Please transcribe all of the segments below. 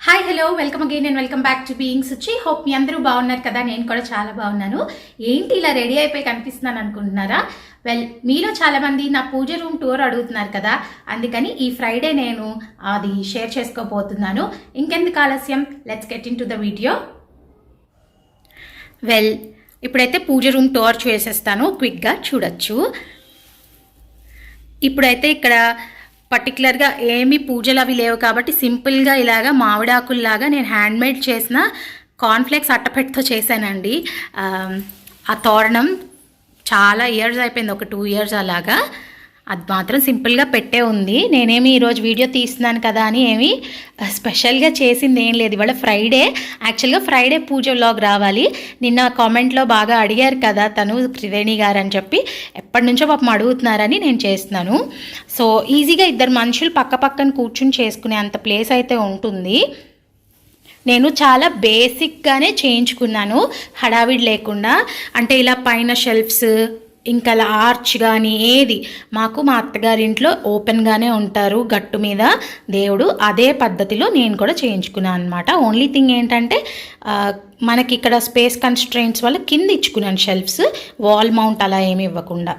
Hi hello welcome again and welcome back to beings వచ్చి hope మీ అందరూ బాగున్నారు కదా? నేను కూడా చాలా బాగున్నాను. ఏంటి ఇలా రెడీ అయిపోయి కనిపిస్తున్నాను అనుకుంటున్నారా? వెల్ మీలో చాలామంది నా పూజ రూమ్ టూర్ అడుగుతున్నారు కదా? అందుకని ఈ ఫ్రైడే నేను అది షేర్ చేసుకోబోతున్నాను. ఇంకెందుకు ఆలస్యం? Let's get into the video well ఇప్పుడైతే పూజ రూమ్ టూర్ చేసేస్తాను. క్విక్గా చూడొచ్చు. ఇప్పుడైతే ఇక్కడ పర్టికులర్గా ఏమీ పూజలు అవి లేవు కాబట్టి సింపుల్గా ఇలాగా మామిడాకుల్లాగా నేను హ్యాండ్మేడ్ చేసిన కార్న్ఫ్లేక్స్ అట్టపెట్టుతో చేశానండి. ఆ తోరణం చాలా ఇయర్స్ అయిపోయింది ఒక టూ ఇయర్స్ అలాగా. అది మాత్రం సింపుల్గా పెట్టే ఉంది. నేనేమి ఈరోజు వీడియో తీస్తున్నాను కదా అని ఏమి స్పెషల్గా చేసింది ఏం లేదు. ఇవాళ ఫ్రైడే. యాక్చువల్గా ఫ్రైడే పూజ వ్లాగ్ రావాలి. నిన్న కామెంట్లో బాగా అడిగారు కదా తను త్రివేణి గారు అని చెప్పి. ఎప్పటి నుంచో పాపం అడుగుతున్నారని నేను చేస్తున్నాను. సో ఈజీగా ఇద్దరు మనుషులు పక్క పక్కన కూర్చుని చేసుకునే అంత ప్లేస్ అయితే ఉంటుంది. నేను చాలా బేసిక్గానే చేయించుకున్నాను. హడావిడి లేకుండా. అంటే ఇలా పైన షెల్ఫ్స్ ఇంకా అలా ఆర్చ్ కానీ ఏది మాకు మా అత్తగారింట్లో ఓపెన్గానే ఉంటారు గట్టు మీద. దేవుడు అదే పద్ధతిలో నేను కూడా చేయించుకున్నాను అనమాట ఓన్లీ థింగ్ ఏంటంటే మనకి ఇక్కడ స్పేస్ కన్స్ట్రెయింట్స్ వల్ల కింద ఇచ్చుకున్నాను షెల్ఫ్స్ వాల్ మౌంట్ అలా ఏమి ఇవ్వకుండా.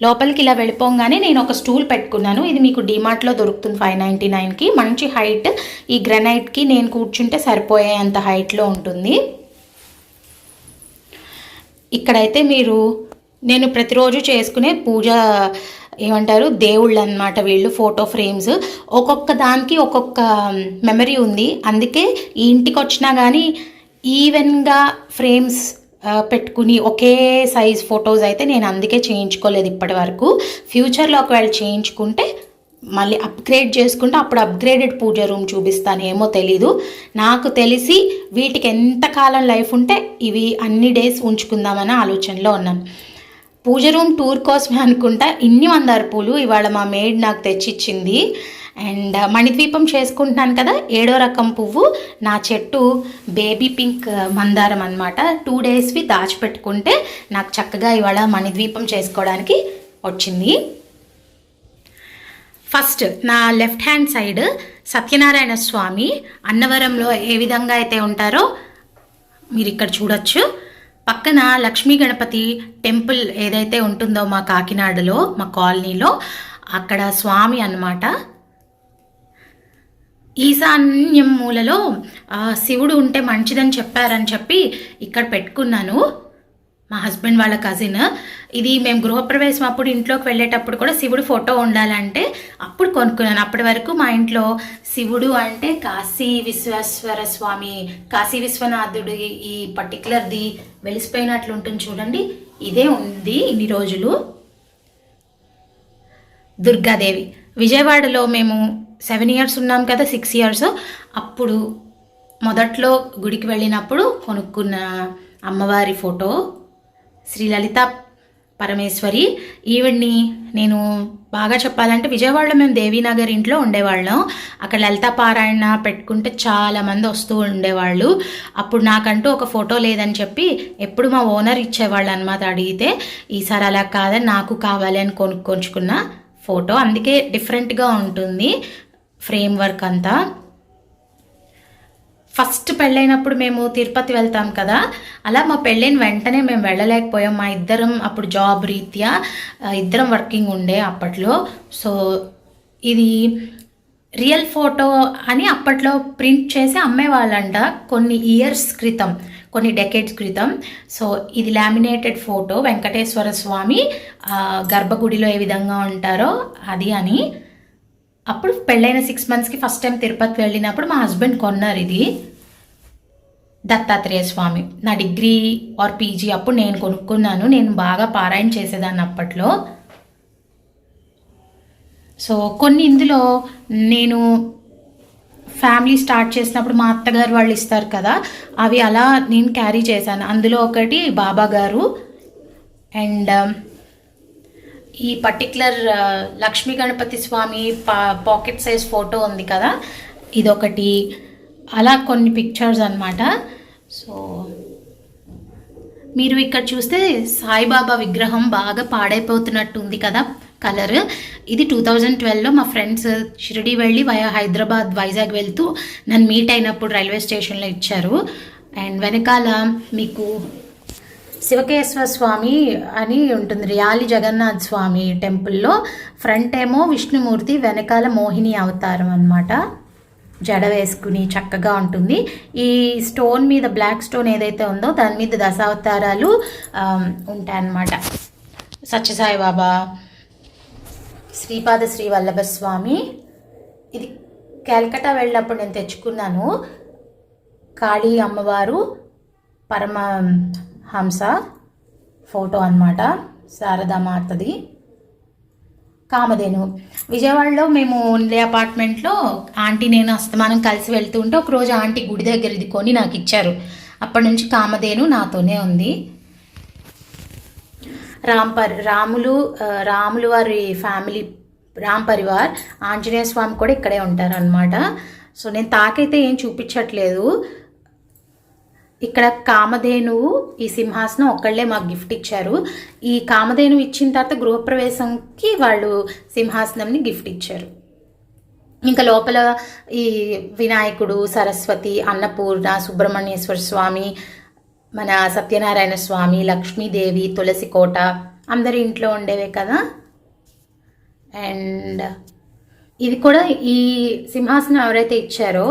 లోపలికి ఇలా వెళ్ళిపోగానే నేను ఒక స్టూల్ పెట్టుకున్నాను. ఇది మీకు డిమార్ట్లో దొరుకుతుంది ఫైవ్ నైంటీ నైన్కి మంచి హైట్ ఈ గ్రనైట్కి నేను కూర్చుంటే సరిపోయే అంత హైట్లో ఉంటుంది. ఇక్కడైతే మీరు నేను ప్రతిరోజు చేసుకునే పూజ ఏమంటారు దేవుళ్ళు అన్నమాట వీళ్ళు ఫోటో ఫ్రేమ్స్ ఒక్కొక్క దానికి ఒక్కొక్క మెమరీ ఉంది. అందుకే ఈ ఇంటికి వచ్చినా కానీ ఈవెన్గా ఫ్రేమ్స్ పెట్టుకుని ఒకే సైజ్ ఫొటోస్ అయితే నేను అందుకే చేయించుకోలేదు ఇప్పటి వరకు. ఫ్యూచర్లో ఒకవేళ చేయించుకుంటే మళ్ళీ అప్గ్రేడ్ చేసుకుంటే అప్పుడు అప్గ్రేడెడ్ పూజ రూమ్ చూపిస్తాను. ఏమో తెలీదు. నాకు తెలిసి వీటికి ఎంతకాలం లైఫ్ ఉంటే ఇవి అన్ని డేస్ ఉంచుకుందామనే ఆలోచనలో ఉన్నాను. పూజ రూమ్ టూర్ కోసమే అనుకుంటా ఇన్ని మందార పూలు ఇవాళ మా మేడ్ నాకు తెచ్చిచ్చింది. అండ్ మణిద్వీపం చేసుకుంటున్నాను కదా ఏడో రకం పువ్వు నా చెట్టు బేబీ పింక్ మందారం అనమాట టూ డేస్వి దాచిపెట్టుకుంటే నాకు చక్కగా ఇవాళ మణిద్వీపం చేసుకోవడానికి వచ్చింది. ఫస్ట్ నా left hand side Satyanarayana Swamy అన్నవరంలో ఏ విధంగా అయితే ఉంటారో మీరు ఇక్కడ చూడొచ్చు. పక్కన లక్ష్మీ గణపతి టెంపుల్ ఏదైతే ఉంటుందో మా కాకినాడలో మా కాలనీలో అక్కడ స్వామి అన్నమాట. ఈశాన్యం మూలలో శివుడు ఉంటే మంచిదని చెప్పారని చెప్పి ఇక్కడ పెట్టుకున్నాను. మా హస్బెండ్ వాళ్ళ కజిన్ ఇది మేము గృహప్రవేశం అప్పుడు ఇంట్లోకి వెళ్ళేటప్పుడు కూడా శివుడు ఫోటో ఉండాలంటే అప్పుడు కొనుక్కున్నాను. అప్పటి వరకు మా ఇంట్లో శివుడు అంటే కాశీ విశ్వేశ్వర స్వామి కాశీ విశ్వనాథుడు ఈ పర్టికులర్ది వెలిసిపోయినట్లు ఉంటుంది చూడండి. ఇదే ఉంది ఇన్ని రోజులు. దుర్గాదేవి. విజయవాడలో మేము సెవెన్ ఇయర్స్ ఉన్నాం కదా సిక్స్ ఇయర్స్ అప్పుడు మొదట్లో గుడికి వెళ్ళినప్పుడు కొనుక్కున్న అమ్మవారి ఫోటో. శ్రీ లలిత పరమేశ్వరి. ఈవిడ్ని నేను బాగా చెప్పాలంటే విజయవాడలో మేము దేవీనగర్ ఇంట్లో ఉండేవాళ్ళం. అక్కడ లలిత పారాయణ పెట్టుకుంటే చాలామంది వస్తూ ఉండేవాళ్ళు. అప్పుడు నాకంటూ ఒక ఫోటో లేదని చెప్పి ఎప్పుడు మా ఓనర్ ఇచ్చేవాళ్ళు అనమాట అడిగితే ఈసారి అలా కాదని నాకు కావాలి అని కొనుక్కొంచుకున్న ఫోటో. అందుకే డిఫరెంట్గా ఉంటుంది ఫ్రేమ్ వర్క్ అంతా. ఫస్ట్ పెళ్ళైనప్పుడు మేము తిరుపతి వెళ్తాం కదా అలా మా పెళ్ళైన వెంటనే మేము వెళ్ళలేకపోయాం. మా ఇద్దరం అప్పుడు జాబ్ రీత్యా ఇద్దరం వర్కింగ్ ఉండే అప్పట్లో. సో ఇది రియల్ ఫోటో అని అప్పట్లో ప్రింట్ చేసి అమ్మేవాళ్ళంట కొన్ని ఇయర్స్ క్రితం కొన్ని డెకేడ్స్ క్రితం. సో ఇది లామినేటెడ్ ఫోటో. వెంకటేశ్వర స్వామి గర్భగుడిలో ఏ విధంగా ఉంటారో అది అని. అప్పుడు పెళ్ళైన సిక్స్ మంత్స్కి ఫస్ట్ టైం తిరుపతి వెళ్ళినప్పుడు మా హస్బెండ్ కొన్నారు ఇది. దత్తాత్రేయ స్వామి. నా డిగ్రీ ఆర్ పీజీ అప్పుడు నేను కొనుక్కున్నాను. నేను బాగా పారాయణ చేసేదాన్ని అప్పట్లో. సో కొన్ని ఇందులో నేను ఫ్యామిలీ స్టార్ట్ చేసినప్పుడు మా అత్తగారు వాళ్ళు ఇస్తారు కదా అవి అలా నేను క్యారీ చేశాను. అందులో ఒకటి బాబా గారు అండ్ um, ఈ పర్టికులర్ uh, లక్ష్మీ గణపతి స్వామి పా పాకెట్ సైజ్ ఫోటో ఉంది కదా ఇదొకటి. అలా కొన్ని పిక్చర్స్ అనమాట సో మీరు ఇక్కడ చూస్తే సాయిబాబా విగ్రహం బాగా పాడైపోతున్నట్టు ఉంది కదా కలర్. ఇది టూ థౌజండ్ ట్వెల్వ్లో మా ఫ్రెండ్స్ షిరిడి వెళ్ళి వయా హైదరాబాద్ వైజాగ్ వెళ్తూ నన్ను మీట్ అయినప్పుడు రైల్వే స్టేషన్లో ఇచ్చారు. అండ్ వెనకాల మీకు శివకేశ్వర స్వామి అని ఉంటుంది రియాలి జగన్నాథ్ స్వామి టెంపుల్లో. ఫ్రంట్ ఏమో విష్ణుమూర్తి వెనకాల మోహిని అవతారం అనమాట జడ వేసుకుని చక్కగా ఉంటుంది. ఈ స్టోన్ మీద బ్లాక్ స్టోన్ ఏదైతే ఉందో దాని మీద దశావతారాలు ఉంటాయన్నమాట. సత్యసాయి బాబా శ్రీపాద శ్రీ వల్లభ స్వామి ఇది కలకటా వెళ్ళినప్పుడు నేను తెచ్చుకున్నాను. కాళీ అమ్మవారు పరమ హంస ఫోటో అన్నమాట. శారదామాతది కామధేను. విజయవాడలో మేము ఉండే అపార్ట్మెంట్లో ఆంటీ నేను అస్తమానం కలిసి వెళ్తూ ఉంటే ఒకరోజు ఆంటీ గుడి దగ్గర ఇది కొని నాకు ఇచ్చారు. అప్పటి నుంచి కామధేను నాతోనే ఉంది. రాంపర్ రాములు రాములు వారి ఫ్యామిలీ రామ్ పరివార్ ఆంజనేయ స్వామి కూడా ఇక్కడే ఉంటారనమాట సో నేను తాకైతే ఏం చూపించట్లేదు. ఇక్కడ కామధేనువు ఈ సింహాసనం ఒక్కళ్ళే మాకు గిఫ్ట్ ఇచ్చారు. ఈ కామధేను ఇచ్చిన తర్వాత గృహప్రవేశంకి వాళ్ళు సింహాసనంని గిఫ్ట్ ఇచ్చారు. ఇంకా లోపల ఈ వినాయకుడు సరస్వతి అన్నపూర్ణ సుబ్రహ్మణ్యేశ్వర స్వామి మన సత్యనారాయణ స్వామి లక్ష్మీదేవి తులసి కోట అందరి ఇంట్లో ఉండేవే కదా? అండ్ ఇది కూడా ఈ సింహాసనం ఎవరైతే ఇచ్చారో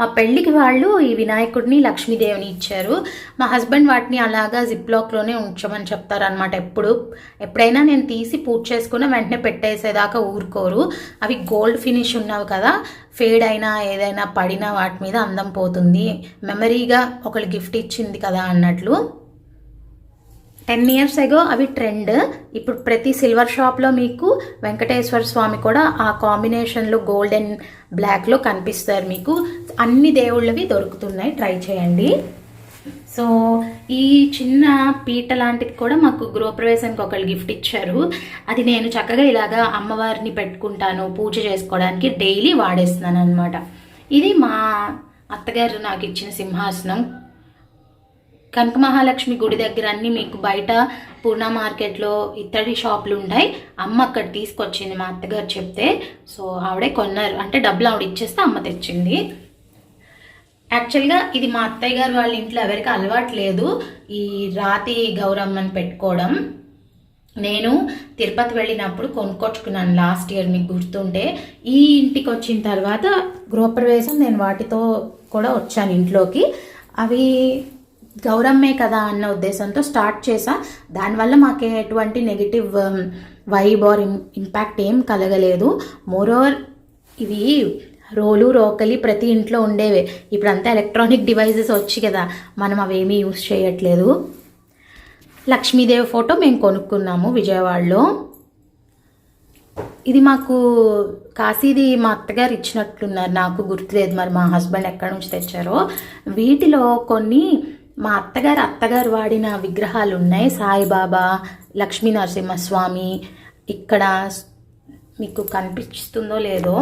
మా పెళ్ళికి వాళ్ళు ఈ వినాయకుడిని లక్ష్మీదేవిని ఇచ్చారు. మా హస్బెండ్ వాటిని అలాగా జిప్లాక్లోనే ఉంచమని చెప్తారనమాట ఎప్పుడు. ఎప్పుడైనా నేను తీసి పూజ చేసుకున్న వెంటనే పెట్టేసేదాకా ఊరుకోరు. అవి గోల్డ్ ఫినిష్ ఉన్నవి కదా ఫేడ్ అయినా ఏదైనా పడినా వాటి మీద అందం పోతుంది. మెమరీగా ఒకళ్ళు గిఫ్ట్ ఇచ్చింది కదా అన్నట్లు. టెన్ ఇయర్స్ ఎగో అవి ట్రెండ్ ఇప్పుడు ప్రతి సిల్వర్ షాప్లో మీకు వెంకటేశ్వర స్వామి కూడా ఆ కాంబినేషన్లో గోల్డ్ అండ్ బ్లాక్లో కనిపిస్తారు మీకు. అన్ని దేవుళ్ళవి దొరుకుతున్నాయి. ట్రై చేయండి. సో ఈ చిన్న పీట లాంటిది కూడా మాకు గృహప్రవేశానికి ఒకళ్ళు గిఫ్ట్ ఇచ్చారు. అది నేను చక్కగా ఇలాగా అమ్మవారిని పెట్టుకుంటాను పూజ చేసుకోవడానికి డైలీ వాడేస్తున్నాను అనమాట ఇది మా అత్తగారు నాకు ఇచ్చిన సింహాసనం. కనక మహాలక్ష్మి గుడి దగ్గర అన్ని మీకు బయట పూర్ణ మార్కెట్లో ఇత్తడి షాపులు ఉంటాయి. అమ్మ అక్కడ తీసుకొచ్చింది మా అత్తగారు చెప్తే. సో ఆవిడే కొన్నారు. అంటే డబ్బులు ఆవిడ ఇచ్చేస్తే అమ్మ తెచ్చింది. యాక్చువల్గా ఇది మా అత్తయ్య గారు వాళ్ళ ఇంట్లో ఎవరికి అలవాటు లేదు. ఈ రాతి గౌరమ్మని పెట్టుకోవడం. నేను తిరుపతి వెళ్ళినప్పుడు కొనుక్కొచ్చుకున్నాను లాస్ట్ ఇయర్ మీకు గుర్తుంటే. ఈ ఇంటికి వచ్చిన తర్వాత గృహప్రవేశం నేను వాటితో కూడా వచ్చాను ఇంట్లోకి. అవి గౌరమ్మే కదా అన్న ఉద్దేశంతో స్టార్ట్ చేసా దానివల్ల మాకు ఎటువంటి నెగిటివ్ వైబ్ ఆర్ ఇంపాక్ట్ ఏం కలగలేదు. మోరోవర్ ఇవి రోలు రోకలి ప్రతి ఇంట్లో ఉండేవే. ఇప్పుడంతా ఎలక్ట్రానిక్ డివైజెస్ వచ్చి కదా మనం అవేమీ యూస్ చేయట్లేదు. లక్ష్మీదేవి ఫోటో మేము కొనుక్కున్నాము విజయవాడలో. ఇది మాకు కాశీది మా అత్తగారు ఇచ్చినట్లున్నారు. నాకు గుర్తులేదు మరి మా హస్బెండ్ ఎక్కడి నుంచి తెచ్చారో. వీటిలో కొన్ని మా అత్తగారు అత్తగారు వాడిన విగ్రహాలు ఉన్నాయి సాయిబాబా లక్ష్మీ నరసింహస్వామి ఇక్కడ మీకు కనిపిస్తుందో లేదో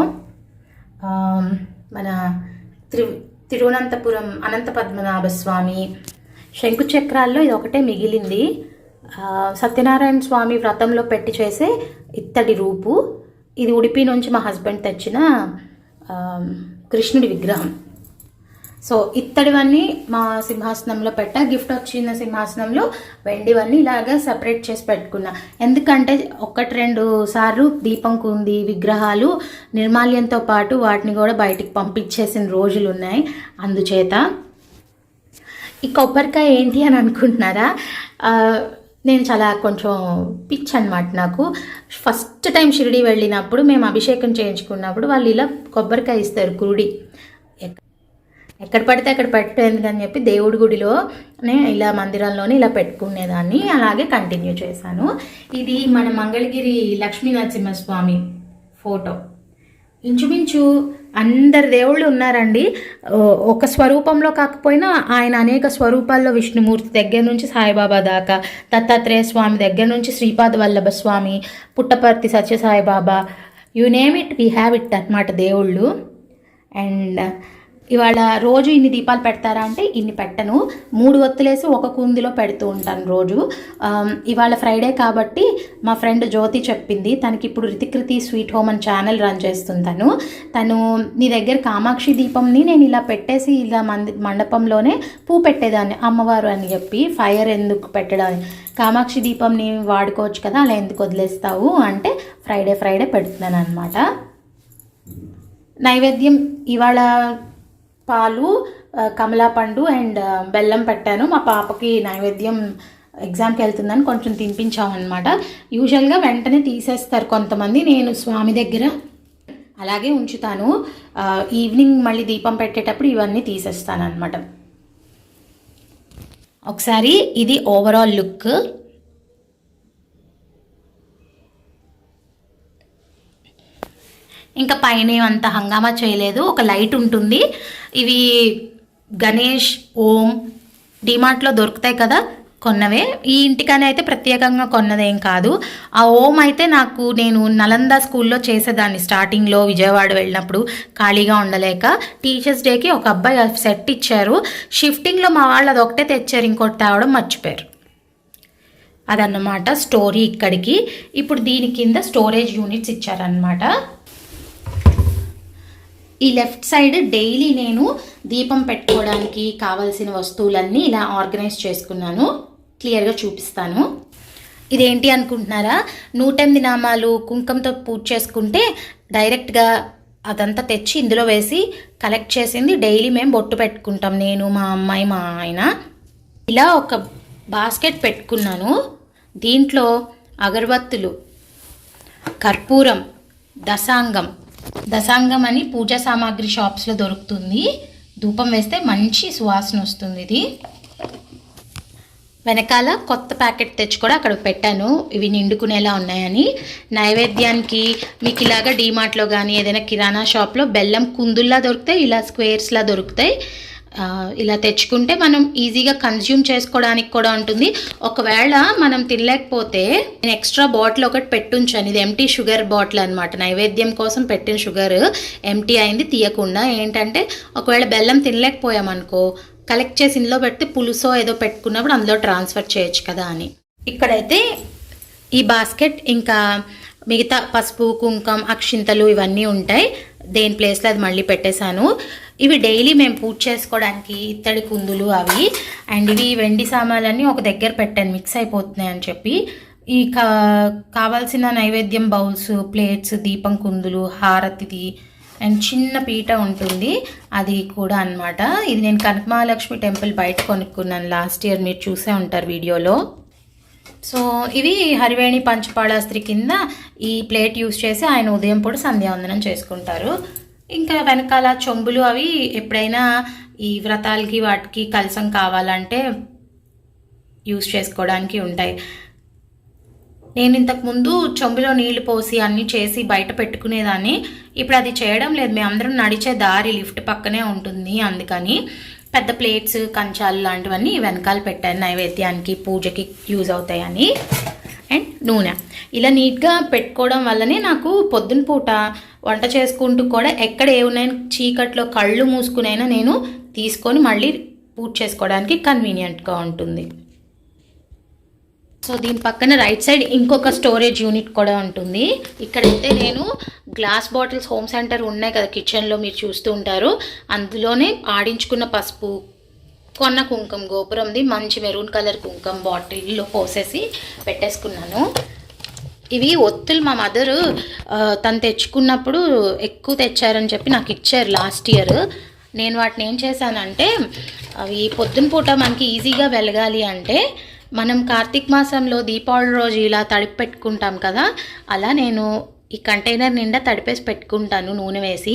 మన త్రి తిరువనంతపురం అనంత పద్మనాభ స్వామి. శంకుచక్రాల్లో ఇది ఒకటే మిగిలింది. సత్యనారాయణ స్వామి వ్రతంలో పెట్టి చేసే ఇత్తడి రూపు. ఇది ఉడిపి నుంచి మా హస్బెండ్ తెచ్చిన కృష్ణుడి విగ్రహం. సో ఇత్తడివన్నీ మా సింహాసనంలో పెట్టా. గిఫ్ట్ వచ్చిన సింహాసనంలో వెండివన్నీ ఇలాగా సపరేట్ చేసి పెట్టుకున్నా. ఎందుకంటే ఒకటి రెండు సార్లు దీపం కుంది విగ్రహాలు నిర్మాల్యంతో పాటు వాటిని కూడా బయటికి పంపించేసిన రోజులు ఉన్నాయి. అందుచేత ఈ కొబ్బరికాయ ఏంటి అని అనుకుంటున్నారా? నేను చాలా కొంచెం పిచ్ అనమాట నాకు. ఫస్ట్ టైం షిరిడి వెళ్ళినప్పుడు మేము అభిషేకం చేయించుకున్నప్పుడు వాళ్ళు ఇలా కొబ్బరికాయ ఇస్తారు కురుడి. ఎక్కడ పడితే అక్కడ పెట్టేందుకని చెప్పి దేవుడి గుడిలోనే ఇలా మందిరంలోనే ఇలా పెట్టుకునేదాన్ని. అలాగే కంటిన్యూ చేశాను. ఇది మన మంగళగిరి లక్ష్మీ నరసింహస్వామి ఫోటో. ఇంచుమించు అందరు దేవుళ్ళు ఉన్నారండి. ఒక స్వరూపంలో కాకపోయినా ఆయన అనేక స్వరూపాల్లో విష్ణుమూర్తి దగ్గర నుంచి సాయిబాబా దాకా దత్తాత్రేయ స్వామి దగ్గర నుంచి Sripada Vallabha Swamy Puttaparthi Sathya Sai Baba you name it we have it అన్నమాట దేవుళ్ళు. అండ్ ఇవాళ రోజు ఇన్ని దీపాలు పెడతారా అంటే ఇన్ని పెట్టను. మూడు ఒత్తులేసి ఒక కుందిలో పెడుతూ ఉంటాను రోజు. ఇవాళ ఫ్రైడే కాబట్టి మా ఫ్రెండ్ జ్యోతి చెప్పింది తనకి ఇప్పుడు రితికృతి స్వీట్ హోమ్ అని ఛానల్ రన్ చేస్తుంటాను తను. నీ దగ్గర కామాక్షి దీపంని నేను ఇలా పెట్టేసి ఇలా మంది మండపంలోనే పూ పెట్టేదాన్ని అమ్మవారు అని చెప్పి. ఫైర్ ఎందుకు పెట్టడానికి కామాక్షి దీపంని వాడుకోవచ్చు కదా అలా ఎందుకు వదిలేస్తావు అంటే ఫ్రైడే ఫ్రైడే పెడుతున్నాను అనమాట నైవేద్యం ఇవాళ పాలు కమలాపండు కమలా పండు అండ్ బెల్లం పెట్టాను. మా పాపకి నైవేద్యం ఎగ్జామ్కి వెళ్తుందని కొంచెం తినిపించామన్నమాట. యూజువల్గా వెంటనే తీసేస్తారు కొంతమంది. నేను స్వామి దగ్గర అలాగే ఉంచుతాను. ఈవినింగ్ మళ్ళీ దీపం పెట్టేటప్పుడు ఇవన్నీ తీసేస్తాను అనమాట ఒకసారి ఇది ఓవరాల్ లుక్. ఇంకా పైన అంత హంగామా చేయలేదు. ఒక లైట్ ఉంటుంది. ఇవి గణేష్ ఓం డిమార్ట్లో దొరుకుతాయి కదా కొన్నవే. ఈ ఇంటికని అయితే ప్రత్యేకంగా కొన్నదేం కాదు. ఆ ఓం అయితే నాకు నేను నలంద స్కూల్లో చేసేదాన్ని స్టార్టింగ్లో విజయవాడ వెళ్ళినప్పుడు ఖాళీగా ఉండలేక. టీచర్స్ డేకి ఒక అబ్బాయి సెట్ ఇచ్చారు. షిఫ్టింగ్లో మా వాళ్ళు అది ఒకటే తెచ్చారు ఇంకోటి తేవడం మర్చిపోయారు. అదన్నమాట స్టోరీ ఇక్కడికి. ఇప్పుడు దీని కింద స్టోరేజ్ యూనిట్స్ ఇచ్చారనమాట ఈ లెఫ్ట్ సైడ్ డైలీ నేను దీపం పెట్టుకోవడానికి కావలసిన వస్తువులన్నీ ఇలా ఆర్గనైజ్ చేసుకున్నాను. క్లియర్గా చూపిస్తాను. ఇదేంటి అనుకుంటున్నారా? నూటెనిమిది నామాలు కుంకంతో పూజ చేసుకుంటే డైరెక్ట్గా అదంతా తెచ్చి ఇందులో వేసి కలెక్ట్ చేసింది డైలీ మేము బొట్టు పెట్టుకుంటాం. నేను మా అమ్మాయి మా ఆయన. ఇలా ఒక బాస్కెట్ పెట్టుకున్నాను. దీంట్లో అగరబత్తులు కర్పూరం దశాంగం దశాంగం అని పూజా సామాగ్రి షాప్స్లో దొరుకుతుంది. ధూపం వేస్తే మంచి సువాసన వస్తుంది ఇది. వెనకాల కొత్త ప్యాకెట్ తెచ్చి కూడా అక్కడ పెట్టాను. ఇవి నిండుకునేలా ఉన్నాయని. నైవేద్యానికి మీకు ఇలాగా డీమార్ట్లో కానీ ఏదైనా కిరాణా షాప్లో బెల్లం కుందుల్లా దొరుకుతాయి ఇలా స్క్వేర్స్లా దొరుకుతాయి. ఇలా తెచ్చుకుంటే మనం ఈజీగా కన్జ్యూమ్ చేసుకోవడానికి కూడా ఉంటుంది. ఒకవేళ మనం తినలేకపోతే నేను ఎక్స్ట్రా బాటిల్ ఒకటి పెట్టుంచాను. ఇది ఎంటీ షుగర్ బాటిల్ అనమాట నైవేద్యం కోసం పెట్టిన షుగర్ ఎంటీ అయింది తీయకుండా. ఏంటంటే ఒకవేళ బెల్లం తినలేకపోయామనుకో కలెక్ట్ చేసి ఇందులో పెడితే పులుసో ఏదో పెట్టుకున్నప్పుడు అందులో ట్రాన్స్ఫర్ చేయొచ్చు కదా అని. ఇక్కడైతే ఈ బాస్కెట్ ఇంకా మిగతా పసుపు కుంకం అక్షింతలు ఇవన్నీ ఉంటాయి. దేని ప్లేస్లో అది మళ్ళీ పెట్టేశాను. ఇవి డైలీ మేము పూజ చేసుకోవడానికి ఇత్తడి కుందులు అవి. అండ్ ఇవి వెండి సామాన్లన్నీ ఒక దగ్గర పెట్టాను మిక్స్ అయిపోతున్నాయి అని చెప్పి. ఈ కా కావాల్సిన నైవేద్యం బౌల్స్ ప్లేట్స్ దీపం కుందులు హారతిది అండ్ చిన్న పీట ఉంటుంది. అది కూడా అన్నమాట. ఇది నేను కనకమహాలక్ష్మి టెంపుల్ బయట కొనుక్కున్నాను. లాస్ట్ ఇయర్ మీరు చూసే ఉంటారు వీడియోలో. సో ఇవి హరివేణి పంచపాళాస్త్రి కింద ఈ ప్లేట్ యూస్ చేసి ఆయన ఉదయం పూట సంధ్యావందనం చేసుకుంటారు. ఇంకా వెనకాల చెంబులు అవి ఎప్పుడైనా ఈ వ్రతాలకి వాటికి కలసం కావాలంటే యూస్ చేసుకోవడానికి ఉంటాయి. నేను ఇంతకుముందు చెంబులో నీళ్ళు పోసి అన్నీ చేసి బయట పెట్టుకునేదాన్ని. ఇప్పుడు అది చేయడం లేదు. మేము అందరం నడిచే దారి లిఫ్ట్ పక్కనే ఉంటుంది అందుకని పెద్ద ప్లేట్స్ కంచాలు లాంటివన్నీ వెనకాల పెట్టాను నైవేద్యానికి పూజకి యూజ్ అవుతాయని. అండ్ నూనె. ఇలా నీట్గా పెట్టుకోవడం వల్లనే నాకు పొద్దున పూట వంట చేసుకుంటూ కూడా ఎక్కడ ఏమున్నాయని చీకట్లో కళ్ళు మూసుకునైనా నేను తీసుకొని మళ్ళీ పూర్తి చేసుకోవడానికి కన్వీనియంట్గా ఉంటుంది. సో దీని పక్కన రైట్ సైడ్ ఇంకొక స్టోరేజ్ యూనిట్ కూడా ఉంటుంది. ఇక్కడైతే నేను గ్లాస్ బాటిల్స్ హోమ్ సెంటర్ ఉన్నాయి కదా కిచెన్లో మీరు చూస్తూ ఉంటారు. అందులోనే ఆడించుకున్న పసుపు కొన్న కుంకుమ గోపురంది మంచి మెరూన్ కలర్ కుంకుమ బాటిల్లో పోసేసి పెట్టేసుకున్నాను. ఇవి ఒత్తులు మా మదరు తను తెచ్చుకున్నప్పుడు ఎక్కువ తెచ్చారని చెప్పి నాకు ఇచ్చారు లాస్ట్ ఇయర్. నేను వాటిని ఏం చేశానంటే అవి పొద్దున పూట మనకి ఈజీగా వెలగాలి అంటే మనం కార్తీక మాసంలో దీపావళి రోజు ఇలా తడిపి పెట్టుకుంటాం కదా అలా నేను ఈ కంటైనర్ నిండా తడిపేసి పెట్టుకుంటాను నూనె వేసి.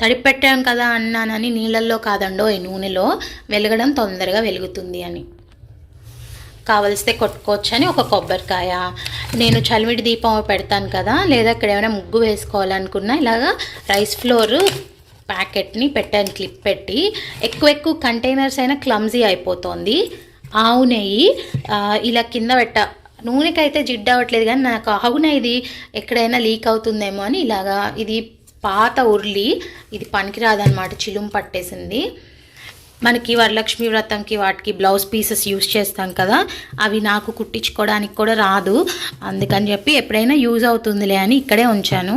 తడిపి పెట్టాం కదా అన్నానని నీళ్ళల్లో కాదండో ఈ నూనెలో వెలగడం తొందరగా వెలుగుతుంది అని. కావలిస్తే కొట్టుకోవచ్చు అని ఒక కొబ్బరికాయ. నేను చలిమిడి దీపం పెడతాను కదా లేదా ఇక్కడ ఏమైనా ముగ్గు వేసుకోవాలనుకున్నా ఇలాగా రైస్ ఫ్లోర్ ప్యాకెట్ని పెట్టాను క్లిప్ పెట్టి. ఎక్కువ ఎక్కువ కంటైనర్స్ అయినా క్లమ్జీ అయిపోతుంది. ఆవు నెయ్యి ఇలా కింద పెట్ట నూనెకైతే జిడ్డు అవ్వట్లేదు కానీ నాకు అవున ఇది ఎక్కడైనా లీక్ అవుతుందేమో అని ఇలాగా ఇది పాత ఉర్లి ఇది పనికిరాదనమాట చిలుం పట్టేసింది. మనకి వరలక్ష్మి వ్రతంకి వాటికి బ్లౌజ్ పీసెస్ యూస్ చేస్తాం కదా అవి నాకు కుట్టించుకోవడానికి కూడా రాదు. అందుకని చెప్పి ఎప్పుడైనా యూజ్ అవుతుందిలే అని ఇక్కడే ఉంచాను.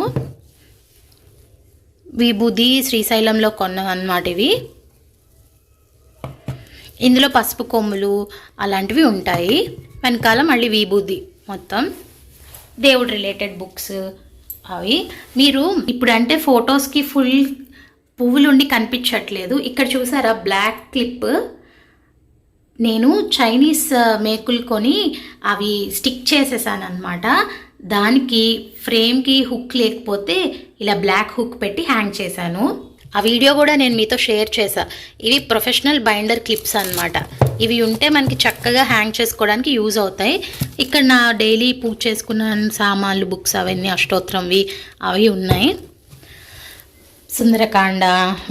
విభూది శ్రీశైలంలో కొన్నాం ఇవి. ఇందులో పసుపు కొమ్ములు అలాంటివి ఉంటాయి. వెనకాల మళ్ళీ విభూది మొత్తం దేవుడు రిలేటెడ్ బుక్స్ అవి. మీరు ఇప్పుడు అంటే ఫొటోస్కి ఫుల్ పువ్వులుండి కనిపించట్లేదు. ఇక్కడ చూసారా బ్లాక్ క్లిప్ నేను చైనీస్ uh, మేకులు కొని అవి స్టిక్ చేసేసాను అనమాట దానికి ఫ్రేమ్కి హుక్ లేకపోతే ఇలా బ్లాక్ హుక్ పెట్టి హ్యాంగ్ చేశాను. ఆ వీడియో కూడా నేను మీతో షేర్ చేశా. ఇవి ప్రొఫెషనల్ బైండర్ క్లిప్స్ అన్నమాట. ఇవి ఉంటే మనకి చక్కగా హ్యాంగ్ చేసుకోవడానికి యూజ్ అవుతాయి. ఇక్కడ నా డైలీ పూజ చేసుకున్న సామాన్లు బుక్స్ అవన్నీ అష్టోత్తరంవి అవి ఉన్నాయి. సుందరకాండ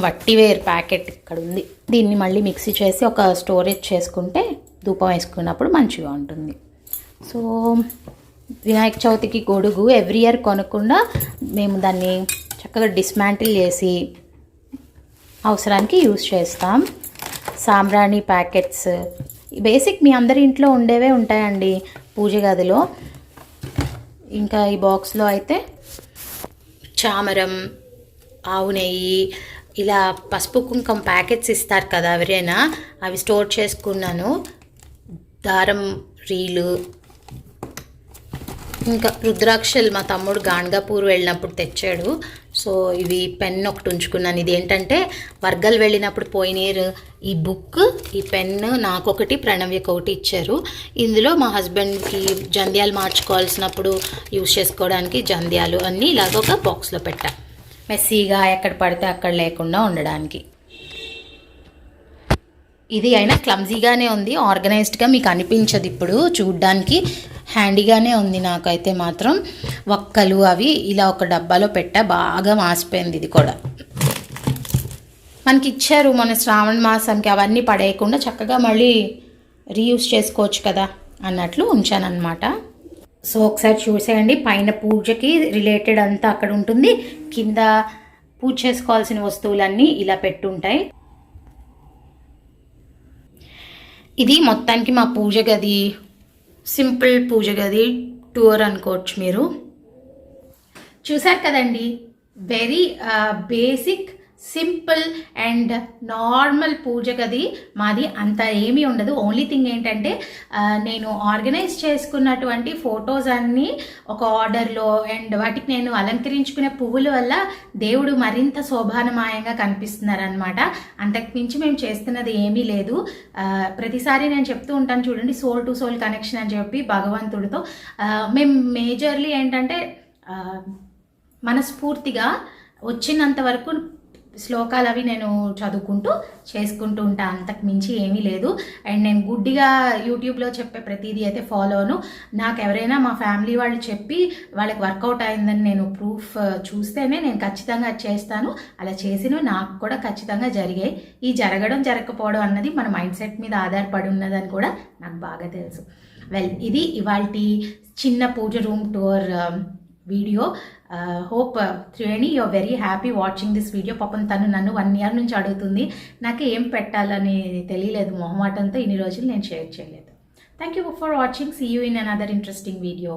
వట్టివేర్ ప్యాకెట్ ఇక్కడ ఉంది. దీన్ని మళ్ళీ మిక్సీ చేసి ఒక స్టోరేజ్ చేసుకుంటే ధూపం వేసుకున్నప్పుడు మంచిగా ఉంటుంది. సో వినాయక చవితికి గొడుగు ఎవ్రీ ఇయర్ కొనకుండా మేము దాన్ని చక్కగా డిస్మాంటిల్ చేసి అవసరానికి యూస్ చేస్తాం. సాంబ్రాణి ప్యాకెట్స్. బేసిక్ మీ అందరి ఇంట్లో ఉండేవే ఉంటాయండి పూజ గదిలో. ఇంకా ఈ బాక్స్లో అయితే చామరం ఆవు నెయ్యి ఇలా పసుపు కుంకం ప్యాకెట్స్ ఇస్తారు కదా ఎవరైనా అవి స్టోర్ చేసుకున్నాను. దారం రీలు. ఇంకా రుద్రాక్షలు మా తమ్ముడు గాణగాపూర్ వెళ్ళినప్పుడు తెచ్చాడు. సో ఇవి పెన్ ఒకటి ఉంచుకున్నాను. ఇది ఏంటంటే వర్గల్ వెళ్ళినప్పుడు పోయినీరు ఈ బుక్ ఈ పెన్ నాకొకటి ప్రణవ్యకి ఒకటి ఇచ్చారు. ఇందులో మా హస్బెండ్కి జంధ్యాలు మార్చుకోవాల్సినప్పుడు యూస్ చేసుకోవడానికి జంధ్యాలు అన్నీ ఇలాగ ఒక బాక్స్లో పెట్టా. మెస్సీగా ఎక్కడ పడితే అక్కడ లేకుండా ఉండడానికి. ఇది అయినా క్లమ్జీగానే ఉంది ఆర్గనైజ్డ్గా మీకు అనిపించదు ఇప్పుడు చూడ్డానికి. హ్యాండీగానే ఉంది నాకైతే మాత్రం. ఒక్కలు అవి ఇలా ఒక డబ్బాలో పెట్ట బాగా మాసిపోయింది ఇది కూడా. మనకి ఇచ్చారు మన శ్రావణ మాసంకి అవన్నీ పడేయకుండా చక్కగా మళ్ళీ రీయూస్ చేసుకోవచ్చు కదా అన్నట్లు ఉంచానన్నమాట. సో ఒకసారి చూసేయండి. పైన పూజకి రిలేటెడ్ అంతా అక్కడ ఉంటుంది. కింద పూజ చేసుకోవాల్సిన వస్తువులన్నీ ఇలా పెట్టుంటాయి. ఇది మొత్తానికి మా పూజ గది. సింపుల్ పూజ గది టూర్ అనుకోవచ్చు మీరు. చూసారు కదండి? Very basic uh, simple and normal పూజ గది మాది అంత ఏమీ ఉండదు. ఓన్లీ థింగ్ ఏంటంటే నేను ఆర్గనైజ్ చేసుకున్నటువంటి ఫొటోస్ అన్నీ ఒక ఆర్డర్లో అండ్ వాటికి నేను అలంకరించుకునే పువ్వుల వల్ల దేవుడు మరింత శోభానమాయంగా కనిపిస్తున్నారనమాట అంతకుమించి మేము చేస్తున్నది ఏమీ లేదు. ప్రతిసారి నేను చెప్తూ ఉంటాను చూడండి సోల్ టు సోల్ కనెక్షన్ అని చెప్పి భగవంతుడితో. మేము మేజర్లీ ఏంటంటే మనస్ఫూర్తిగా వచ్చినంత వరకు శ్లోకాలు అవి నేను చదువుకుంటూ చేసుకుంటూ ఉంటాను అంతకు మించి ఏమీ లేదు. అండ్ నేను గుడ్డిగా యూట్యూబ్లో చెప్పే ప్రతిదీ అయితే ఫాలోను నాకు ఎవరైనా మా ఫ్యామిలీ వాళ్ళు చెప్పి వాళ్ళకి వర్కౌట్ అయిందని నేను ప్రూఫ్ చూస్తేనే నేను ఖచ్చితంగా చేస్తాను. అలా చేసిన నాకు కూడా ఖచ్చితంగా జరిగాయి ఈ జరగడం జరగకపోవడం అన్నది మన మైండ్ సెట్ మీద ఆధారపడి ఉన్నదని కూడా నాకు బాగా తెలుసు. వెల్ ఇది ఇవాళ చిన్న puja room tour video hope Triveni you are very happy watching this video పాపం తను నన్ను వన్ ఇయర్ నుంచి అడుగుతుంది. నాకు ఏం పెట్టాలని తెలియలేదు. మొహమాటంతో ఇన్ని రోజులు నేను షేర్ చేయలేదు. Thank you for watching see you in another interesting video